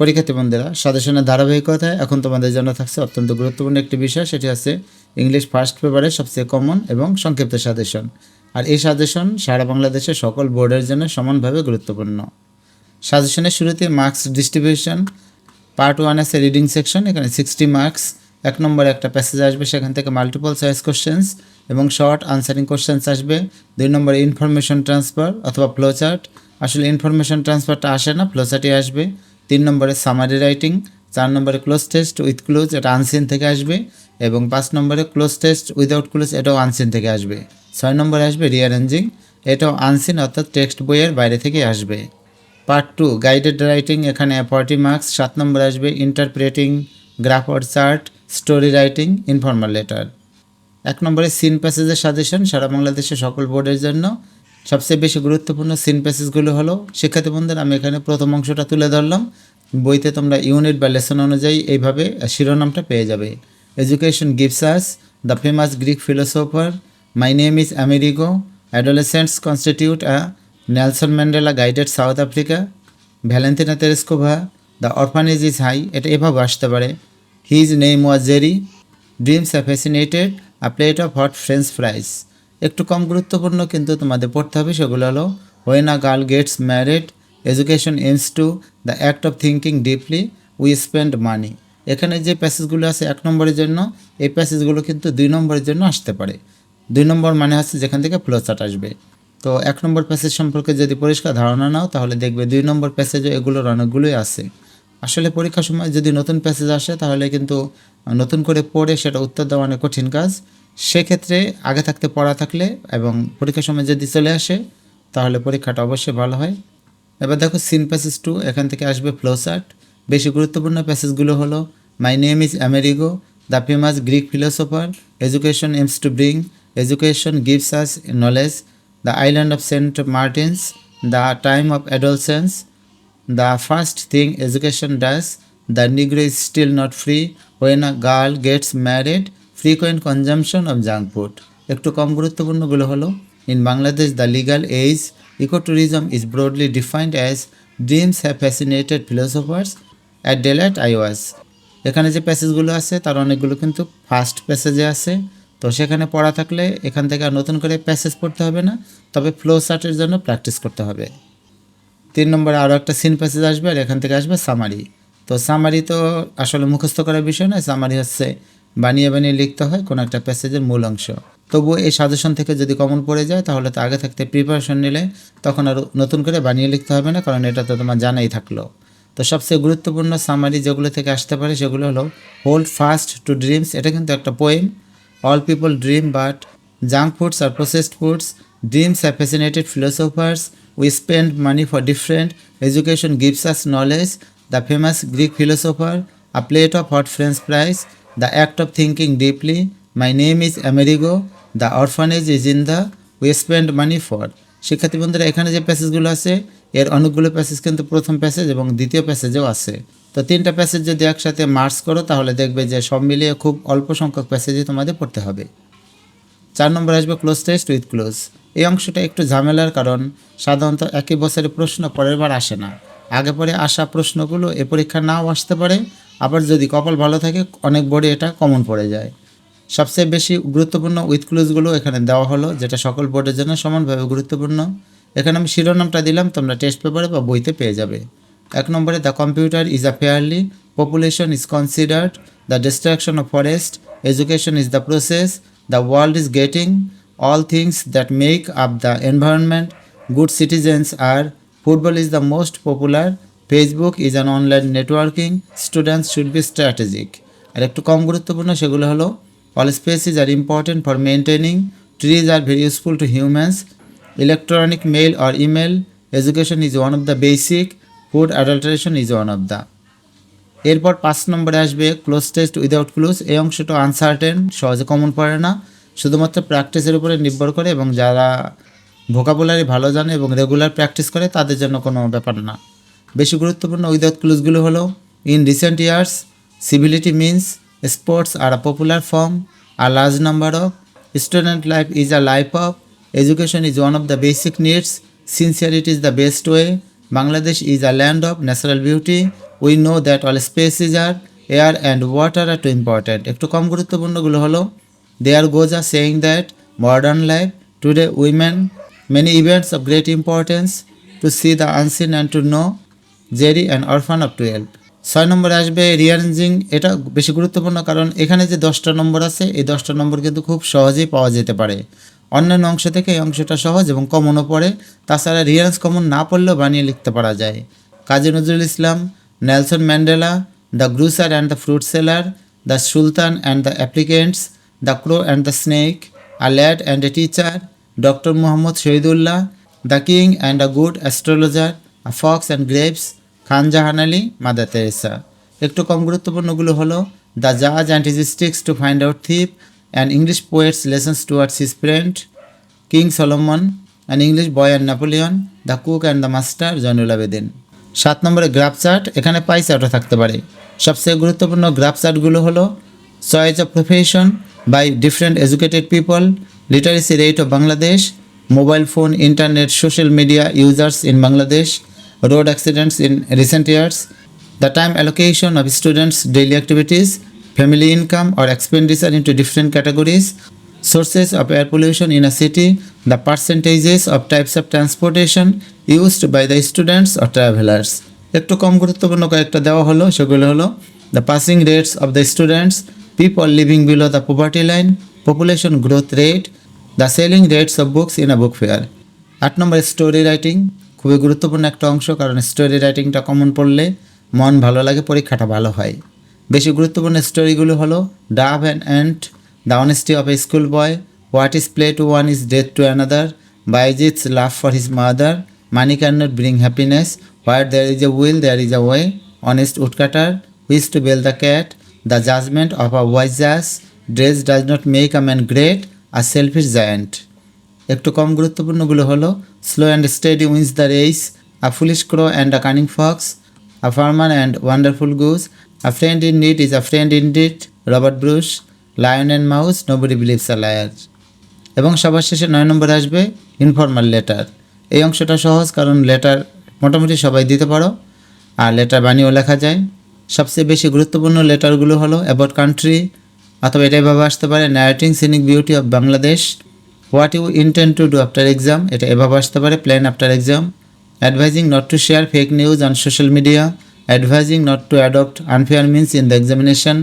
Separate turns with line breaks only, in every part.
পরীক্ষার্থী বন্ধুরা, সাজেশনের ধারাবাহিকতায় এখন তোমাদের জন্য থাকছে অত্যন্ত গুরুত্বপূর্ণ একটি বিষয়, সেটি আছে ইংলিশ ফার্স্ট পেপারের সবচেয়ে কমন এবং সংক্ষিপ্ত সাজেশন। আর এই সাজেশন সারা বাংলাদেশের সকল বোর্ডের জন্য সমানভাবে গুরুত্বপূর্ণ। সাজেশনের শুরুতে মার্কস ডিস্ট্রিবিউশন পার্ট ওয়ান আছে রিডিং সেকশন এখানে সিক্সটি মার্কস এক নম্বরে একটা প্যাসেজ আসবে, সেখান থেকে মাল্টিপল চয়েস কোশ্চেন্স এবং শর্ট আনসারিং কোশ্চেন্স আসবে। দুই নম্বরে ইনফরমেশন ট্রান্সফার অথবা ফ্লোচার্ট আসলে ইনফরমেশন ট্রান্সফারটা আসে না ফ্লোচার্টই আসবে। তিন নম্বরে সামারি রাইটিং চার নম্বরে ক্লোজ টেস্ট উইথ ক্লোজ এটা আনসিন থেকে আসবে, এবং পাঁচ নম্বরে ক্লোজ টেস্ট উইদাউট ক্লোজ এটাও আনসিন থেকে আসবে। ছয় নম্বরে আসবে রিয়ারেঞ্জিং এটাও আনসিন অর্থাৎ টেক্সট বইয়ের বাইরে থেকে আসবে। পার্ট টু গাইডেড রাইটিং এখানে ফর্টি মার্কস সাত নম্বর আসবে interpreting graph or chart story writing informal letter এক নম্বরে সিন প্যাসেজের সাজেশন সারা বাংলাদেশের সকল বোর্ডের জন্য। সবচেয়ে বেশি গুরুত্বপূর্ণ সিন প্যাসেজগুলো হলো, শিক্ষার্থী বন্ধুদের আমি এখানে প্রথম অংশটা তুলে ধরলাম। বইতে তোমরা ইউনিট বা লেসন অনুযায়ী এইভাবে শিরোনামটা পেয়ে যাবে। Education gives us the famous Greek philosopher my name is Amerigo adolescents constitute a Nelson Mandela guided South Africa Valentina Tereshkova the orphanage is high এটা এভাবে আসতে পারে। His name was Jerry dreams a fascinated a plate of hot French fries একটু কম গুরুত্বপূর্ণ কিন্তু তোমাদের পড়তে হবে সেগুলো হলো when a girl gets married education aims to the act of thinking deeply we spend money এখানে যে প্যাসেজগুলো আছে এক নম্বরের জন্য, এই প্যাসেজগুলো কিন্তু দুই নম্বরের জন্য আসতে পারে। দুই নম্বর মানে হচ্ছে যেখান থেকে ফ্লোচার্ট আসবে। তো এক নম্বর প্যাসেজ সম্পর্কে যদি পরিষ্কার ধারণা নাও, তাহলে দেখবে দুই নম্বর প্যাসেজে এগুলোর অনেকগুলোই আছে। আসলে পরীক্ষার সময় যদি নতুন প্যাসেজ আসে, তাহলে কিন্তু নতুন করে পড়ে সেটা উত্তর দেওয়া অনেক কঠিন কাজ। সেক্ষেত্রে আগে থাকতে পড়া থাকলে এবং পরীক্ষার সময় যদি চলে আসে তাহলে পরীক্ষাটা অবশ্যই ভালো হয়। এবার দেখো সিন প্যাসেজ টু এখান থেকে আসবে ফ্লোচার্ট। বেশি গুরুত্বপূর্ণ প্যাসেজগুলো হলো my name is Amerigo the famous Greek philosopher education aims to bring education gives us knowledge the island of Saint Martin's the time of adolescence the first thing education does the Negro is still not free when a girl gets married, frequent consumption of junk food. একটু কম গুরুত্বপূর্ণগুলো হলো in Bangladesh the legal age ecotourism is broadly defined as dreams have fascinated philosophers at daylight I was এখানে যে প্যাসেজগুলো আছে, তার অনেকগুলো কিন্তু ফার্স্ট প্যাসেজে আছে। তো সেখানে পড়া থাকলে এখান থেকে আর নতুন করে প্যাসেজ পড়তে হবে না, তবে ফ্লো চার্টের জন্য প্র্যাকটিস করতে হবে। তিন নম্বরে আরও একটা সিন প্যাসেজ আসবে, আর এখান থেকে আসবে সামারি তো সামারি তো আসলে মুখস্থ করার বিষয় নয় সামারি হচ্ছে বানিয়ে বানিয়ে লিখতে হয় কোনো একটা প্যাসেজের মূল অংশ। তবুও এই সাজেশন থেকে যদি কমন পড়ে যায়, তাহলে তো আগে থাকতে প্রিপারেশন নিলে তখন আর নতুন করে বানিয়ে লিখতে হবে না, কারণ এটা তো তোমার জানাই থাকল। তো সবচেয়ে গুরুত্বপূর্ণ সামারি যেগুলো থেকে আসতে পারে, সেগুলো হলো হোল্ড ফাস্ট টু ড্রিমস এটা কিন্তু একটা poem all people dream but junk foods are processed foods dreams are fascinated philosophers we spend money for different education gives us knowledge the famous Greek philosopher a plate of hot French fries the act of thinking deeply my name is Amerigo the orphanage is in the we spend money for শিক্ষার্থী বন্ধুরা, এখানে যে প্যাসেজগুলো আছে, এর অনেকগুলো passage কিন্তু প্রথম passage এবং দ্বিতীয় প্যাসেজেও আছে। তো তিনটা প্যাসেজ যদি একসাথে মার্চ করো, তাহলে দেখবে যে সব মিলিয়ে খুব অল্প সংখ্যক প্যাসেজই তোমাদের পড়তে হবে। চার নম্বর আসবে ক্লোজ টেস্ট উইথ ক্লোজ এই অংশটা একটু ঝামেলার কারণ। সাধারণত একই বছরের প্রশ্ন পরের বার আসে না। আগে পরে আসা প্রশ্নগুলো এ পরীক্ষা নাও আসতে পারে। আবার যদি কপাল ভালো থাকে, অনেক বোর্ডে এটা কমন পড়ে যায়। সবচেয়ে বেশি গুরুত্বপূর্ণ উইথ ক্লোজগুলো এখানে দেওয়া হলো, যেটা সকল বোর্ডের জন্য সমানভাবে গুরুত্বপূর্ণ। এখানে আমি শিরোনামটা দিলাম, তোমরা টেস্ট পেপারে বা বইতে পেয়ে যাবে। এক নম্বরে the computer is a fairly population is considered the destruction of forest education is the process the world is getting all things that make up the environment good citizens are football is the most popular Facebook is an online networking students should be strategic আর একটু কম গুরুত্বপূর্ণ সেগুলো হলো all space is are important for maintaining trees are very useful to humans electronic mail R email education is one of the basic food adulteration is one of the এরপর পাঁচ নম্বরে আসবে cloze test without clues এই অংশটা uncertain সহজে common পড়ে না, শুধুমাত্র প্র্যাকটিসের উপরে নির্ভর করে এবং যারা ভোকাবুলারি ভালো জানে এবং রেগুলার প্র্যাকটিস করে, তাদের জন্য কোনো ব্যাপার না। বেশি গুরুত্বপূর্ণ উইদাউট ক্লুজগুলো হলো in recent years civility means sports are a popular form R large number of student life is a life of education is one of the basic needs sincerity is the best way Bangladesh is a land of natural beauty we know that all species are air and water are too important একটু কম গুরুত্বপূর্ণগুলো হলো there goes are saying that modern life today women many events of great importance to see the unseen and to know Jerry and orphan of twelve. ছয় নম্বরে আসবে rearranging এটা বেশি গুরুত্বপূর্ণ কারণ এখানে যে দশটা নম্বর আছে, এই দশটা নম্বর কিন্তু খুব সহজেই পাওয়া যেতে পারে। অন্যান্য অংশ থেকে এই অংশটা সহজ এবং কমনও পড়ে। তাছাড়া রিয়ারেন্স কমন না পড়লেও বানিয়ে লিখতে পারা যায়। Kazi Nazrul Islam, Nelson Mandela, the grocer and the fruit seller, the sultan and the applicants, the crow and the snake, a lad and a teacher, doctor Mohammad Shahidullah, the king and a good astrologer, a fox and grapes Khan Jahan Ali, Mother Teresa একটু কম গুরুত্বপূর্ণগুলো হলো, the জাজ and his sticks to find out thief and English poets lessons towards his friend, king Solomon and English boy and Napoleon, the cook and the master Zainul Abedin. সাত নম্বরে graph chart, এখানে পাই চার্টও থাকতে পারে। সবচেয়ে গুরুত্বপূর্ণ graph চার্টগুলো হলো, choice of profession by different educated people, literacy rate of Bangladesh, mobile phone, internet, social media users in Bangladesh road accidents in recent years, the time allocation of students' daily activities, family income or expenditure into different categories, sources of air pollution in a city, the percentages of types of transportation used by the students or travelers. একটু কম গুরুত্বপূর্ণ কয়েকটা দেওয়া হলো সেগুলো হলো the passing rates of the students people living below the poverty line population growth rate the selling rates of books in a book fair আট নম্বর স্টোরি রাইটিং খুবই গুরুত্বপূর্ণ একটা অংশ, কারণ স্টোরি রাইটিংটা কমন পড়লে মন ভালো লাগে, পরীক্ষাটা ভালো হয়। বেশি গুরুত্বপূর্ণ স্টোরিগুলো হলো dove and and the honesty of a school boy what is play to one is death to another Bayazid's love for his mother money can not bring happiness where there is a will there is a way honest woodcutter who's to bell the cat the judgment of a wise জাস dress does not make a man great R selfish giant একটু কম গুরুত্বপূর্ণগুলো হলো slow and steady wins the race a foolish crow and a cunning fox a farmer and wonderful goose a friend in need is a friend in deed Robert Bruce lion and mouse nobody believes a liar এবং সবার শেষে নয় নম্বরে আসবে informal letter এই অংশটা সহজ কারণ লেটার মোটামুটি সবাই দিতে পারো, আর লেটার বানিয়েও লেখা যায়। সবচেয়ে বেশি গুরুত্বপূর্ণ লেটারগুলো হলো অ্যাবাউট কান্ট্রি অথবা এটাই ভাবে আসতে পারে narrating scenic beauty of Bangladesh what you intend to do after exam এটা এভাবে আসতে পারে plan after exam advising not to share fake news on social media advising not to adopt unfair means in the examination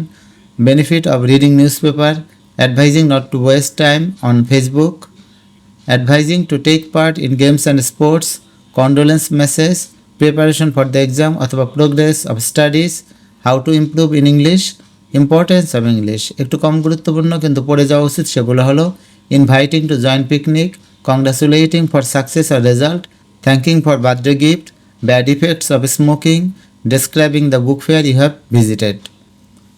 benefit of reading newspaper advising not to waste time on Facebook advising to take part in games and sports condolence message preparation for the exam অথবা progress of studies how to improve in English importance of English একটু কম গুরুত্বপূর্ণ কিন্তু পড়ে যাওয়া উচিত, সেগুলো হলো inviting to join picnic congratulating for success R result thanking for birthday gift bad effects of smoking describing the book fair you have visited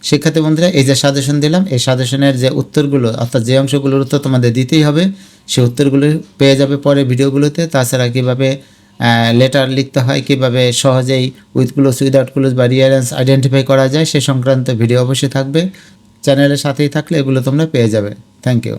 শিক্ষার্থী বন্ধুরা, এই যে সাজেশন দিলাম, এই সাজেশনের যে উত্তরগুলো, অর্থাৎ যে অংশগুলোর উত্তর তোমাদের দিতেই হবে, সেই উত্তরগুলো পেয়ে যাবে পরে ভিডিওগুলোতে। তাছাড়া কীভাবে লেটার লিখতে হয়, কীভাবে সহজেই উইথ ক্লোজ উইদাউট ক্লোজ বা রিয়ারেন্স আইডেন্টিফাই করা যায়, সে সংক্রান্ত ভিডিও অবশ্যই থাকবে। চ্যানেলের সাথেই থাকলে এগুলো তোমরা পেয়ে যাবে। Thank you